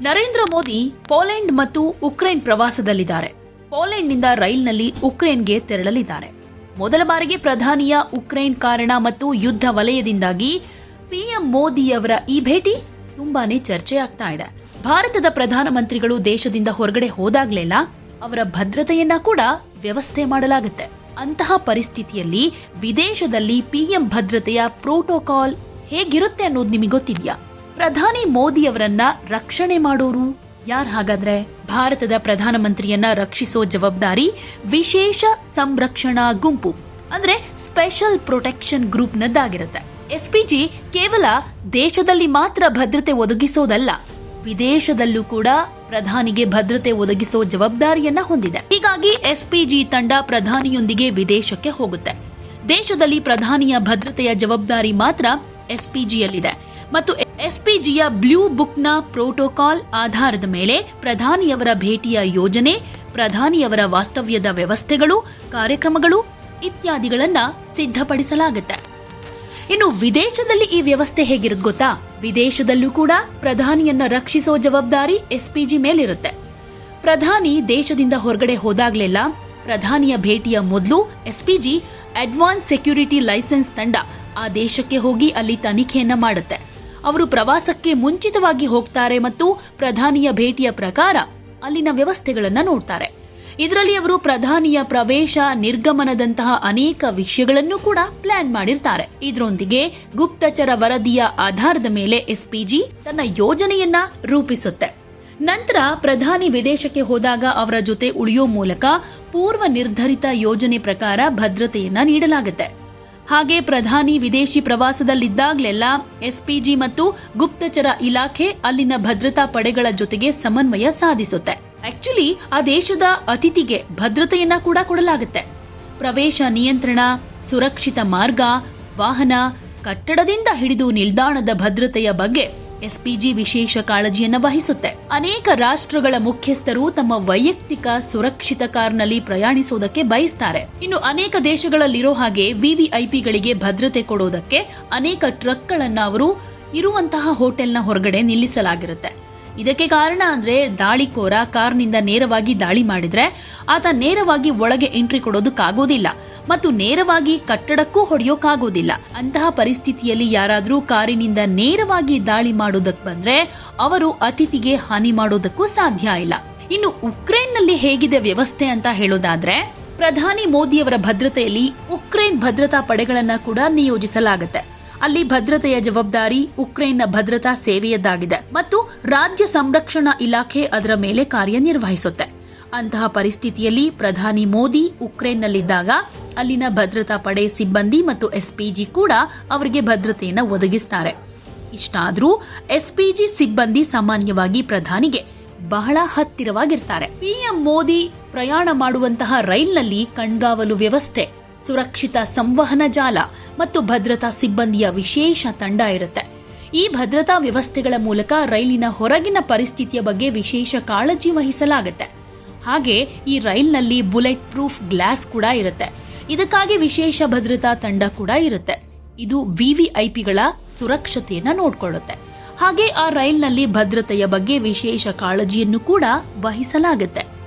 Narendra Modi Poland ಮತ್ತು Ukraine ಪ್ರವಾಸದಲ್ಲಿದ್ದಾರೆ. ಪೋಲೆಂಡ್ನಿಂದ ರೈಲ್ನಲ್ಲಿ ಉಕ್ರೇನ್ಗೆ ತೆರಳಲಿದ್ದಾರೆ. ಮೊದಲ ಬಾರಿಗೆ ಪ್ರಧಾನಿಯ ಉಕ್ರೇನ್ ಕಾರಣ ಮತ್ತು ಯುದ್ಧ ವಲಯದಿಂದಾಗಿ ಪಿಎಂ ಮೋದಿಯವರ ಈ ಭೇಟಿ ತುಂಬಾನೇ ಚರ್ಚೆ ಆಗ್ತಾ ಇದೆ. ಭಾರತದ ಪ್ರಧಾನಮಂತ್ರಿಗಳು ದೇಶದಿಂದ ಹೊರಗಡೆ ಹೋದಾಗ್ಲೆಲ್ಲ ಅವರ ಭದ್ರತೆಯನ್ನ ಕೂಡ ವ್ಯವಸ್ಥೆ ಮಾಡಲಾಗುತ್ತೆ. ಅಂತಹ ಪರಿಸ್ಥಿತಿಯಲ್ಲಿ ವಿದೇಶದಲ್ಲಿ ಪಿಎಂ ಭದ್ರತೆಯ ಪ್ರೋಟೋಕಾಲ್ ಹೇಗಿರುತ್ತೆ ಅನ್ನೋದು ನಿಮಗೆ ಗೊತ್ತಿದ್ಯಾ? ಪ್ರಧಾನಿ ಮೋದಿಯವರನ್ನ ರಕ್ಷಣೆ ಮಾಡೋರು ಯಾರು ಹಾಗಾದ್ರೆ? ಭಾರತದ ಪ್ರಧಾನಮಂತ್ರಿಯನ್ನ ರಕ್ಷಿಸೋ ಜವಾಬ್ದಾರಿ ವಿಶೇಷ ಸಂರಕ್ಷಣಾ ಗುಂಪು, ಅಂದ್ರೆ ಸ್ಪೆಷಲ್ ಪ್ರೊಟೆಕ್ಷನ್ ಗ್ರೂಪ್ನದ್ದಾಗಿರುತ್ತೆ. ಎಸ್ಪಿಜಿ ಕೇವಲ ದೇಶದಲ್ಲಿ ಮಾತ್ರ ಭದ್ರತೆ ಒದಗಿಸೋದಲ್ಲ, ವಿದೇಶದಲ್ಲೂ ಕೂಡ ಪ್ರಧಾನಿಗೆ ಭದ್ರತೆ ಒದಗಿಸೋ ಜವಾಬ್ದಾರಿಯನ್ನ ಹೊಂದಿದೆ. ಹೀಗಾಗಿ ಎಸ್ಪಿಜಿ ತಂಡ ಪ್ರಧಾನಿಯೊಂದಿಗೆ ವಿದೇಶಕ್ಕೆ ಹೋಗುತ್ತೆ. ದೇಶದಲ್ಲಿ ಪ್ರಧಾನಿಯ ಭದ್ರತೆಯ ಜವಾಬ್ದಾರಿ ಮಾತ್ರ ಎಸ್ಪಿಜಿಯಲ್ಲಿದೆ. ಮತ್ತು ಎಸ್ಪಿಜಿಯ ಬ್ಲೂ ಬುಕ್ನ ಪ್ರೋಟೋಕಾಲ್ ಆಧಾರದ ಮೇಲೆ ಪ್ರಧಾನಿಯವರ ಭೇಟಿಯ ಯೋಜನೆ, ಪ್ರಧಾನಿಯವರ ವಾಸ್ತವ್ಯದ ವ್ಯವಸ್ಥೆಗಳು, ಕಾರ್ಯಕ್ರಮಗಳು ಇತ್ಯಾದಿಗಳನ್ನು ಸಿದ್ಧಪಡಿಸಲಾಗುತ್ತೆ. ಇನ್ನು ವಿದೇಶದಲ್ಲಿ ಈ ವ್ಯವಸ್ಥೆ ಹೇಗಿರುತ್ತೆ ಗೊತ್ತಾ? ವಿದೇಶದಲ್ಲೂ ಕೂಡ ಪ್ರಧಾನಿಯನ್ನ ರಕ್ಷಿಸೋ ಜವಾಬ್ದಾರಿ ಎಸ್ಪಿಜಿ ಮೇಲಿರುತ್ತೆ. ಪ್ರಧಾನಿ ದೇಶದಿಂದ ಹೊರಗಡೆ ಹೋದಾಗಲೆಲ್ಲ ಪ್ರಧಾನಿಯ ಭೇಟಿಯ ಮೊದಲು ಎಸ್ಪಿಜಿ ಅಡ್ವಾನ್ಸ್ ಸೆಕ್ಯೂರಿಟಿ ಲೈಸೆನ್ಸ್ ತಂಡ ಆ ದೇಶಕ್ಕೆ ಹೋಗಿ ಅಲ್ಲಿ ತನಿಖೆಯನ್ನ ಮಾಡುತ್ತೆ. ಅವರು ಪ್ರವಾಸಕ್ಕೆ ಮುಂಚಿತವಾಗಿ ಹೋಗ್ತಾರೆ ಮತ್ತು ಪ್ರಧಾನಿಯ ಭೇಟಿಯ ಪ್ರಕಾರ ಅಲ್ಲಿನ ವ್ಯವಸ್ಥೆಗಳನ್ನು ನೋಡ್ತಾರೆ. ಇದರಲ್ಲಿ ಅವರು ಪ್ರಧಾನಿಯ ಪ್ರವೇಶ, ನಿರ್ಗಮನದಂತಹ ಅನೇಕ ವಿಷಯಗಳನ್ನು ಕೂಡ ಪ್ಲಾನ್ ಮಾಡಿರ್ತಾರೆ. ಇದರೊಂದಿಗೆ ಗುಪ್ತಚರ ವರದಿಯ ಆಧಾರದ ಮೇಲೆ ಎಸ್ಪಿಜಿ ತನ್ನ ಯೋಜನೆಯನ್ನ ರೂಪಿಸುತ್ತೆ. ನಂತರ ಪ್ರಧಾನಿ ವಿದೇಶಕ್ಕೆ ಹೋದಾಗ ಅವರ ಜೊತೆ ಉಳಿಯೋ ಮೂಲಕ ಪೂರ್ವ ನಿರ್ಧರಿತ ಯೋಜನೆ ಪ್ರಕಾರ ಭದ್ರತೆಯನ್ನ ನೀಡಲಾಗುತ್ತೆ. ಹಾಗೆ ಪ್ರಧಾನಿ ವಿದೇಶಿ ಪ್ರವಾಸದಲ್ಲಿದ್ದಾಗಲೆಲ್ಲ ಎಸ್ಪಿಜಿ ಮತ್ತು ಗುಪ್ತಚರ ಇಲಾಖೆ ಅಲ್ಲಿನ ಭದ್ರತಾ ಪಡೆಗಳ ಜೊತೆಗೆ ಸಮನ್ವಯ ಸಾಧಿಸುತ್ತೆ. ಆಕ್ಚುಲಿ ಆ ದೇಶದ ಅತಿಥಿಗೆ ಭದ್ರತೆಯನ್ನ ಕೂಡ ಕೊಡಲಾಗುತ್ತೆ. ಪ್ರವೇಶ ನಿಯಂತ್ರಣ, ಸುರಕ್ಷಿತ ಮಾರ್ಗ, ವಾಹನ, ಕಟ್ಟಡದಿಂದ ಹಿಡಿದು ನಿಲ್ದಾಣದ ಭದ್ರತೆಯ ಬಗ್ಗೆ ಎಸ್ಪಿಜಿ ವಿಶೇಷ ಕಾಳಜಿಯನ್ನು ವಹಿಸುತ್ತೆ. ಅನೇಕ ರಾಷ್ಟ್ರಗಳ ಮುಖ್ಯಸ್ಥರು ತಮ್ಮ ವೈಯಕ್ತಿಕ ಸುರಕ್ಷಿತ ಕಾರ್ನಲ್ಲಿ ಪ್ರಯಾಣಿಸೋದಕ್ಕೆ ಬಯಸ್ತಾರೆ. ಇನ್ನು ಅನೇಕ ದೇಶಗಳಲ್ಲಿರೋ ಹಾಗೆ ವಿವಿಐಪಿಗಳಿಗೆ ಭದ್ರತೆ ಕೊಡೋದಕ್ಕೆ ಅನೇಕ ಟ್ರಕ್ಗಳನ್ನ ಅವರು ಇರುವಂತಹ ಹೋಟೆಲ್ನ ಹೊರಗಡೆ ನಿಲ್ಲಿಸಲಾಗಿರುತ್ತೆ. ಇದಕ್ಕೆ ಕಾರಣ ಅಂದ್ರೆ ದಾಳಿಕೋರ ಕಾರ್ನಿಂದ ನೇರವಾಗಿ ದಾಳಿ ಮಾಡಿದ್ರೆ ಆತ ನೇರವಾಗಿ ಒಳಗೆ ಎಂಟ್ರಿ ಕೊಡೋದಕ್ಕಾಗೋದಿಲ್ಲ ಮತ್ತು ನೇರವಾಗಿ ಕಟ್ಟಡಕ್ಕೂ ಹೊಡೆಯೋಕ್ಕಾಗೋದಿಲ್ಲ. ಅಂತಹ ಪರಿಸ್ಥಿತಿಯಲ್ಲಿ ಯಾರಾದರೂ ಕಾರಿನಿಂದ ನೇರವಾಗಿ ದಾಳಿ ಮಾಡೋದಕ್ಕೆ ಬಂದ್ರೆ ಅವರು ಅತಿಥಿಗೆ ಹಾನಿ ಮಾಡೋದಕ್ಕೂ ಸಾಧ್ಯ ಇಲ್ಲ. ಇನ್ನು ಉಕ್ರೇನ್ನಲ್ಲಿ ಹೇಗಿದೆ ವ್ಯವಸ್ಥೆ ಅಂತ ಹೇಳೋದಾದ್ರೆ, ಪ್ರಧಾನಿ ಮೋದಿಯವರ ಭದ್ರತೆಯಲ್ಲಿ ಉಕ್ರೇನ್ ಭದ್ರತಾ ಪಡೆಗಳನ್ನ ಕೂಡ ನಿಯೋಜಿಸಲಾಗುತ್ತೆ. ಅಲ್ಲಿ ಭದ್ರತೆಯ ಜವಾಬ್ದಾರಿ ಉಕ್ರೇನ್ನ ಭದ್ರತಾ ಸೇವೆಯದ್ದಾಗಿದೆ ಮತ್ತು ರಾಜ್ಯ ಸಂರಕ್ಷಣಾ ಇಲಾಖೆ ಅದರ ಮೇಲೆ ಕಾರ್ಯನಿರ್ವಹಿಸುತ್ತೆ. ಅಂತಹ ಪರಿಸ್ಥಿತಿಯಲ್ಲಿ ಪ್ರಧಾನಿ ಮೋದಿ ಉಕ್ರೇನ್ನಲ್ಲಿದ್ದಾಗ ಅಲ್ಲಿನ ಭದ್ರತಾ ಪಡೆ ಸಿಬ್ಬಂದಿ ಮತ್ತು ಎಸ್ಪಿಜಿ ಕೂಡ ಅವರಿಗೆ ಭದ್ರತೆಯನ್ನು ಒದಗಿಸ್ತಾರೆ. ಇಷ್ಟಾದರೂ ಎಸ್ಪಿಜಿ ಸಿಬ್ಬಂದಿ ಸಾಮಾನ್ಯವಾಗಿ ಪ್ರಧಾನಿಗೆ ಬಹಳ ಹತ್ತಿರವಾಗಿರ್ತಾರೆ. ಪಿಎಂ ಮೋದಿ ಪ್ರಯಾಣ ಮಾಡುವಂತಹ ರೈಲ್ನಲ್ಲಿ ಕಣ್ಗಾವಲು ವ್ಯವಸ್ಥೆ ಸುರಕ್ಷಿತ ಸಂವಹನ ಜಾಲ ಮತ್ತು ಭದ್ರತಾ ಸಿಬ್ಬಂದಿಯ ವಿಶೇಷ ತಂಡ ಇರುತ್ತೆ. ಈ ಭದ್ರತಾ ವ್ಯವಸ್ಥೆಗಳ ಮೂಲಕ ರೈಲಿನ ಹೊರಗಿನ ಪರಿಸ್ಥಿತಿಯ ಬಗ್ಗೆ ವಿಶೇಷ ಕಾಳಜಿ ವಹಿಸಲಾಗುತ್ತೆ. ಹಾಗೆ ಈ ರೈಲ್ನಲ್ಲಿ ಬುಲೆಟ್ ಪ್ರೂಫ್ ಗ್ಲಾಸ್ ಕೂಡ ಇರುತ್ತೆ. ಇದಕ್ಕಾಗಿ ವಿಶೇಷ ಭದ್ರತಾ ತಂಡ ಕೂಡ ಇರುತ್ತೆ. ಇದು ವಿವಿಐಪಿಗಳ ಸುರಕ್ಷತೆಯನ್ನು ನೋಡಿಕೊಳ್ಳುತ್ತೆ. ಹಾಗೆ ಆ ರೈಲ್ನಲ್ಲಿ ಭದ್ರತೆಯ ಬಗ್ಗೆ ವಿಶೇಷ ಕಾಳಜಿಯನ್ನು ಕೂಡ ವಹಿಸಲಾಗುತ್ತೆ.